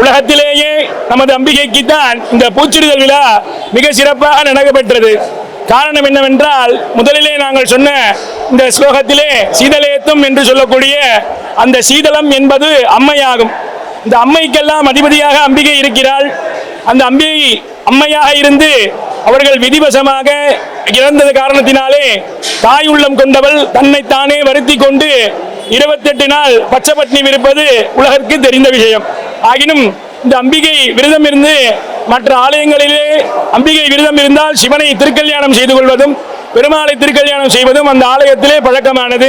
உலகத்திலேயே நமது அம்பிகைக்கு தான் இந்த பூச்சிடுதல் விழா மிக சிறப்பாக நடக்கப்பெற்றது காரணம் என்னவென்றால் முதலிலே நாங்கள் சொன்ன இந்த ஸ்லோகத்திலே சீதலேத்தும் என்று சொல்லக்கூடிய அந்த சீதளம் என்பது அம்மையாகும். இந்த அம்மைக்கெல்லாம் அதிபதியாக அம்பிகை இருக்கிறாள். அந்த அம்பிகை அம்மையாக இருந்து அவர்கள் விதிவசமாக இறந்தது காரணத்தினாலே தாய் உள்ளம் கொண்டவள் தன்னைத்தானே வருத்தி கொண்டு இருபத்தெட்டு நாள் பச்சைப்பட்டினி இருப்பது உலகிற்கு தெரிந்த விஷயம். ஆகினும் இந்த அம்பிகை விரதம் இருந்து மற்ற ஆலயங்களிலே அம்பிகை விரதம் இருந்தால் சிவனை திருக்கல்யாணம் செய்து கொள்வதும் பெருமாளை திருக்கல்யாணம் செய்வதும் அந்த ஆலயத்திலே பழக்கமானது.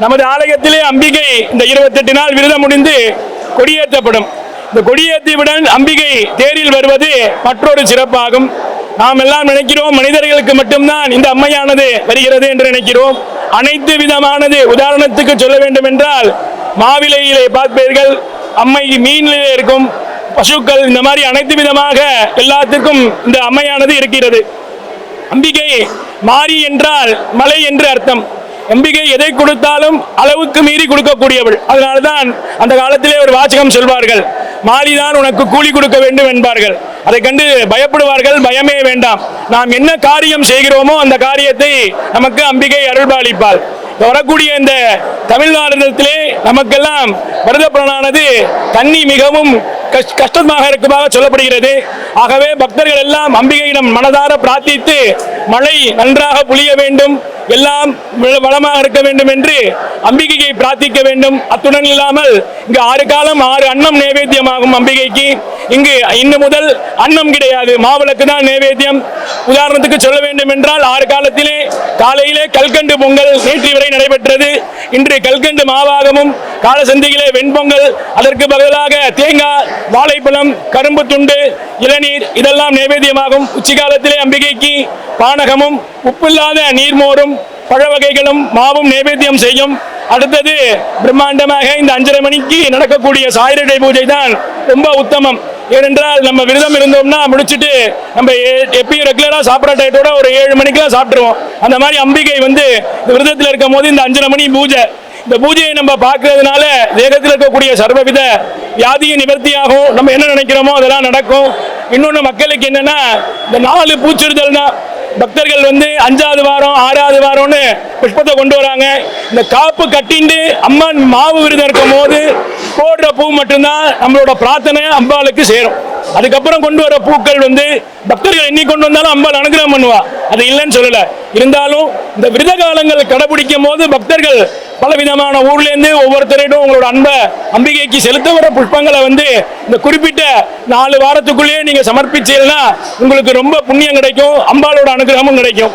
நமது ஆலயத்திலே அம்பிகை இந்த இருபத்தெட்டு நாள் விரதம் முடிந்து கொடியேற்றப்படும். இந்த கொடியேற்றியுடன் அம்பிகை தேரில் வருவது மற்றொரு சிறப்பாகும். நாம் எல்லாம் நினைக்கிறோம் மனிதர்களுக்கு மட்டும்தான் இந்த அம்மையானது வருகிறது என்று நினைக்கிறோம். அனைத்து விதமானது உதாரணத்துக்கு சொல்ல வேண்டும் என்றால் மாவிலையிலே பார்ப்பீர்கள் அம்மை மீனிலே இருக்கும் பசுக்கள் இந்த மாதிரி அனைத்து விதமாக எல்லாத்துக்கும் இந்த அம்மையானது இருக்கிறது. அம்பிகை மாறி என்றால் மலை என்று அர்த்தம். அம்பிகை எதை கொடுத்தாலும் அளவுக்கு மீறி கொடுக்கக்கூடியவள். அதனால்தான் அந்த காலத்திலே ஒரு வாசகம் சொல்வார்கள் மாலிதான் உனக்கு கூலி கொடுக்க வேண்டும் என்பார்கள். அதை கண்டு பயப்படுவார்கள் பயமே வேண்டாம். நாம் என்ன காரியம் செய்கிறோமோ அந்த காரியத்தை நமக்கு அம்பிகை அருள்பாலிப்பாள். வரக்கூடிய இந்த தமிழ்நாடுத்திலே நமக்கெல்லாம் வருதப்புறனானது தண்ணி மிகவும் கஷ்டமாக இருக்குமாக சொல்லப்படுகிறது. ஆகவே பக்தர்கள் எல்லாம் அம்பிகையிடம் மனதார பிரார்த்தித்து மழை நன்றாக புளிய வேண்டும் எல்லாம் வள- வளமாக இருக்க வேண்டும் என்று அம்பிகையை பிரார்த்திக்க வேண்டும். அத்துடன் இல்லாமல் இங்கு ஆறு காலம் ஆறு அன்னம் நைவேத்தியமாகும் அம்பிகைக்கு. இங்கு இன்று முதல் அன்னம் கிடையாது மாவிளக்கு தான் நைவேத்தியம். உதாரணத்துக்கு சொல்ல வேண்டும் என்றால் ஆறு காலத்திலே காலையிலே கல்கண்டு பொங்கல் நேற்று வரை நடைபெற்றது. இன்று கல்கண்டு மாவாகமும் காலசந்திகளே வெண்பொங்கல் அதற்கு பதிலாக தேங்காய் வாழைப்பழம் கரும்பு துண்டு இளநீர் இதெல்லாம் நைவேத்தியமாகும். உச்சிகாலத்திலே அம்பிகைக்கு பானகமும் உப்பில்லாத நீர்மோரும் பழ வகைகளும் மாவும் நைவேத்தியம் செய்யும். அடுத்தது பிரம்மாண்டமாக இந்த அஞ்சரை மணிக்கு நடக்கக்கூடிய சாயிரடை பூஜை தான் ரொம்ப உத்தமம். ஏனென்றால் நம்ம விரதம் இருந்தோம்னா முடிச்சுட்டு நம்ம எப்பயும் ரெகுலராக சாப்பிட்ற டயத்தோட ஒரு ஏழு மணிக்கெல்லாம் சாப்பிட்ருவோம் அந்த மாதிரி அம்பிகை வந்து இந்த விரதத்தில் இருக்கும் போது இந்த அஞ்சரை மணி பூஜை. இந்த பூஜையை நம்ம பார்க்கறதுனால தேகத்தில் இருக்கக்கூடிய சர்வவித வியாதியும் நிவர்த்தியாகும். நம்ம என்ன நினைக்கிறோமோ அதெல்லாம் நடக்கும். இன்னொன்று மக்களுக்கு என்னென்னா இந்த நாலு பூச்சிறுதல் தான் பக்தர்கள் வந்து அஞ்சாவது வாரம் ஆறாவது வாரம்னு புஷ்பத்தை கொண்டு வராங்க. இந்த காப்பு கட்டிண்டு அம்மன் மாவு விரதம் இருக்கும் போது போடுற பூ மட்டும்தான் நம்மளோட பிரார்த்தனை அம்பாளுக்கு சேரும். அதுக்கப்புறம் கொண்டு வர பூக்கள் வந்து பக்தர்கள் எண்ணி கொண்டு வந்தாலும் அம்பாள் அனுகிரகம் பண்ணுவா. அது இல்லைன்னு சொல்லல. இருந்தாலும் இந்த விரத காலங்கள் கடைபிடிக்கும் போது பக்தர்கள் பலவிதமான ஊர்லேருந்து ஒவ்வொருத்தரிடம் உங்களோட அன்பை அம்பிகைக்கு செலுத்த வர புஷ்பங்களை வந்து இந்த குறிப்பிட்ட நாலு வாரத்துக்குள்ளேயே நீங்கள் சமர்ப்பிச்சீங்கன்னா உங்களுக்கு ரொம்ப புண்ணியம் கிடைக்கும் அம்பாலோட அனுகிரகமும் கிடைக்கும்.